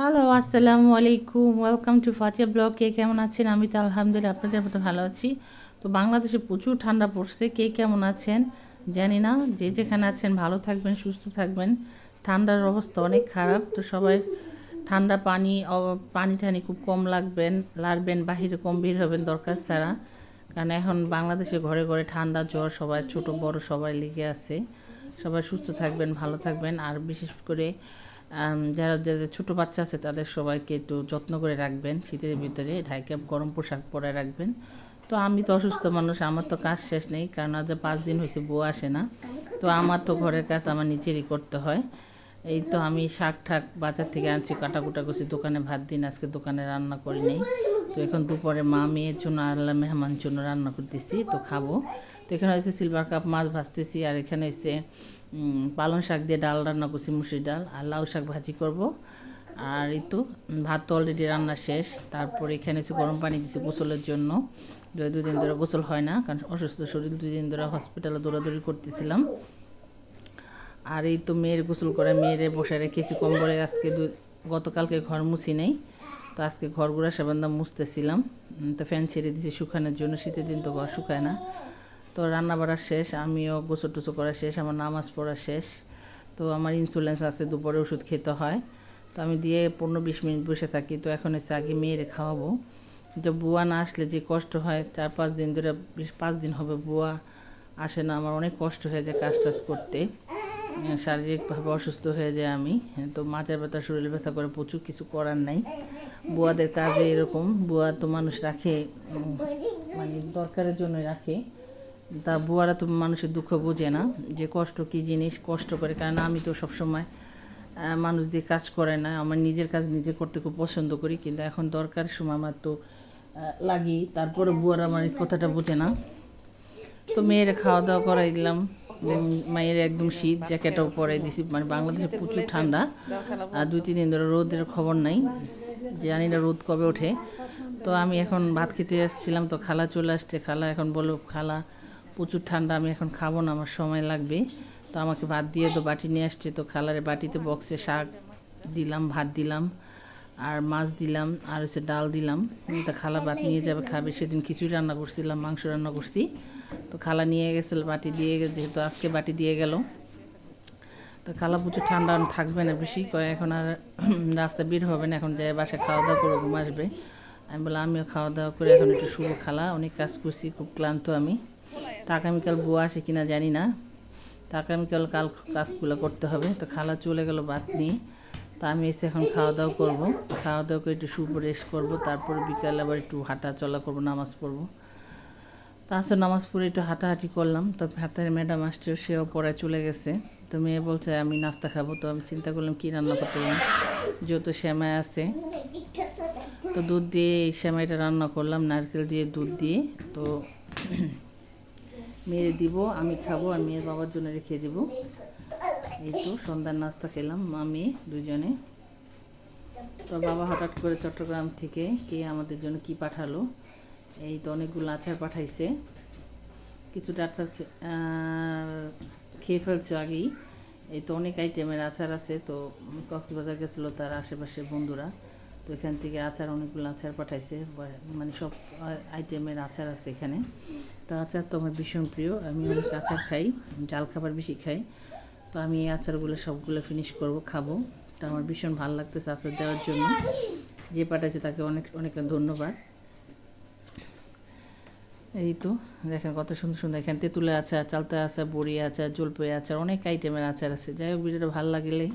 Hello আসসালামু আলাইকুম welcome to Fatiya blog কে কেমন আছেন? আমি তো আলহামদুলিল্লাহ আপনাদের মতো ভালো আছি। তো বাংলাদেশে প্রচুর ঠান্ডা পড়ছে। কে কেমন আছেন? জানি না। যে যেখানে আছেন, ভালো থাকবেন, সুস্থ থাকবেন। ঠান্ডার অবস্থা অনেক খারাপ। তো সবাই ঠান্ডা পানি পানি টানি খুব কম লাগবেন, লাড়বেন, বাহিরে কম বের হবেন দরকার ছাড়া। কারণ এখন বাংলাদেশে ঘরে ঘরে ঠান্ডা, জ্বর, সবাই ছোট, বড়, সবাই লেগে আছে। সবাই সুস্থ থাকবেন, ভালো থাকবেন। আর বিশেষ করে যারা যাদের ছোটো বাচ্চা আছে, তাদের সবাইকে একটু যত্ন করে রাখবেন। শীতের ভিতরে ঢাইকে গরম পোশাক পরে রাখবেন। তো আমি তো অসুস্থ মানুষ, আমার তো কাজ শেষ নেই, কারণ আজ পাঁচ দিন হয়েছে, বউ আসে না। তো আমার তো ঘরের কাজ আমার নিজেরই করতে হয়। এই তো আমি শাক ঠাক বাজার থেকে আনছি, কাটাকুটা করছি, দোকানে ভাত দিন, আজকে দোকানে রান্না করি নেই তো এখন দুপুরে মা মেয়ের জন্য আল্লাহ মেহমান জন্য রান্না করতেছি, তো খাব। তো এখানে হয়েছে সিলভার কাপ মাছ ভাজতেছি, আর এখানে হয়েছে পালং শাক দিয়ে ডাল রান্না করছি, মুসুরি ডাল, আর লাউ শাক ভাজি করব। আর এই তো ভাত তো অলরেডি রান্না শেষ। তারপর এখানে হচ্ছে গরম পানি দিছি গোসলের জন্য। দুদিন ধরে গোসল হয় না, কারণ অসুস্থ শরীর, দুই দিন ধরে হসপিটালে দৌড়াদৌড়ি করতেছিলাম। আর এই তো মেয়ের গোসল করে, মেয়েরে বসে রেখেছি কম্বলে। আজকে গতকালকে ঘর মুছি নেই, তো আজকে ঘরগুলো সাবান্দা মুছতেছিলাম। তো ফ্যান ছেড়ে দিয়েছি শুকানোর জন্য, শীতের দিন তো ঘর শুকায় না। তো রান্না বাড়া শেষ, আমিও গোসল টোসল করা শেষ, আমার নামাজ পড়া শেষ। তো আমার ইন্স্যুরেন্স আছে, দুপুরে ওষুধ খেতে হয়। তো আমি দিয়ে পনেরো বিশ মিনিট বসে থাকি, তো এখন এসে আগে মেয়েরে খাওয়াবো। যে বুয়া না আসলে যে কষ্ট হয়, চার পাঁচ দিন ধরে, বেশ পাঁচ দিন হবে বুয়া আসে না, আমার অনেক কষ্ট হয়ে যায় কাজ টাজ করতে। শারীরিকভাবে অসুস্থ হয়ে যায় আমি। তো মাজার ব্যথা, শরীরে ব্যথা করে প্রচুর কিছু করার নাই। বুয়াদের কাজে এরকম, বুয়া তো মানুষ রাখে মানে দরকারের জন্য রাখে। তা বুয়ারা তো মানুষের দুঃখ বোঝে না যে কষ্ট কী জিনিস, কষ্ট করে। কারণ আমি তো সবসময় মানুষ দিয়ে কাজ করে না। আমার নিজের কাজ নিজে করতে খুব পছন্দ করি, কিন্তু এখন দরকার সময় আমার তো লাগি। তারপরে বুয়ারা আমার কথাটা বোঝে না। তো মেয়েরা খাওয়া দাওয়া করাই দিলাম। মায়ের একদম শীত, জ্যাকেটও পরে দিছি। মানে বাংলাদেশে প্রচুর ঠান্ডা। আর দুই, তিন দিন ধরে রোদের খবর নাই। জানি না রোদ কবে ওঠে। তো আমি এখন ভাত খেতে আসছিলাম তো খালা চলে আসছে। খালা এখন বলো খালা প্রচুর ঠান্ডা, আমি এখন খাব না, আমার সময় লাগবে। তো আমাকে ভাত দিয়ে তো বাটি নিয়ে আসছে, তো খালারে বাটিতে বক্সে শাক দিলাম, ভাত দিলাম, আর মাছ দিলাম, আর হচ্ছে ডাল দিলাম। তা খালা ভাত নিয়ে যাবে, খাবে। সেদিন খিচুড়ি রান্না করছিলাম, মাংস রান্না করছি। তো খালা নিয়ে গেছিল বাটি দিয়ে গে- যেহেতু আজকে বাটি দিয়ে গেল। তো খালা প্রচুর ঠান্ডা, থাকবে না বেশি, কয় এখন আর রাস্তা বের হবে না, এখন যাই বাসায় খাওয়া দাওয়া করে ঘুম আসবে। আমি বললাম, আমিও খাওয়া দাওয়া করে এখন একটু শুভ খালা, অনেক কাজ করছি, খুব ক্লান্ত আমি। তা আগামীকাল বুয়া আসে কিনা জানি না। তা আগামীকাল কাল কাজগুলো করতে হবে। তো খালা চলে গেল ভাত নিয়ে তা আমি এসে এখন খাওয়া দাওয়া করব। খাওয়া দাওয়া করে একটু শুভ রেস্ট করব। তারপরে বিকালে আবার একটু হাঁটা চলা করব, নামাজ পড়ব। তাছাড়া নামাজ পড়ে একটু হাঁটাহাঁটি করলাম। তো হাতের ম্যাডাম আসছে, সেও পড়ায় চলে গেছে। তো মেয়ে বলছে, আমি নাস্তা খাব। তো আমি চিন্তা করলাম, কী রান্না করতে পারি যেহেতু শ্যামাই আছে। তো দুধ দিয়ে এই শ্যামাইটা রান্না করলাম, নারকেল দিয়ে দুধ দিয়ে। তো মেয়ে দিব, আমি খাব আর মেয়ের বাবার জন্য রেখে দিব। এই তো সন্ধ্যার নাস্তা খেলাম মা দুজনে। তো বাবা হঠাৎ করে চট্টগ্রাম থেকে কে আমাদের জন্য কি পাঠালো, এই তো অনেকগুলো আচার পাঠাইছে। কিছুটা আচার খেয়ে ফেলছে আগেই। এই তো অনেক আইটেমের আচার আছে, তো কক্সবাজার গেছিল তার আশেপাশের বন্ধুরা। তো এখান থেকে আচার, অনেকগুলো আচার পাঠাইছে মানে সব আইটেমের আচার আছে এখানে। তো আচার তো আমার ভীষণ প্রিয়। আমি অনেক আচার খাই জাল খাবার বেশি খাই। তো আমি এই আচারগুলো সবগুলো ফিনিশ করব, খাব। তো আমার ভীষণ ভালো লাগতেছে আচার দেওয়ার জন্য। যে পাঠাইছে তাকে অনেক অনেক ধন্যবাদ। এই তো, দেখেন কত সুন্দর সুন্দর এখানে তেঁতুলে আচার চালতা আচার বড়ি আচার জলপাই আচার, অনেক আইটেমের আচার আছে। যাই হোক, ভিডিওটা ভালো লাগলে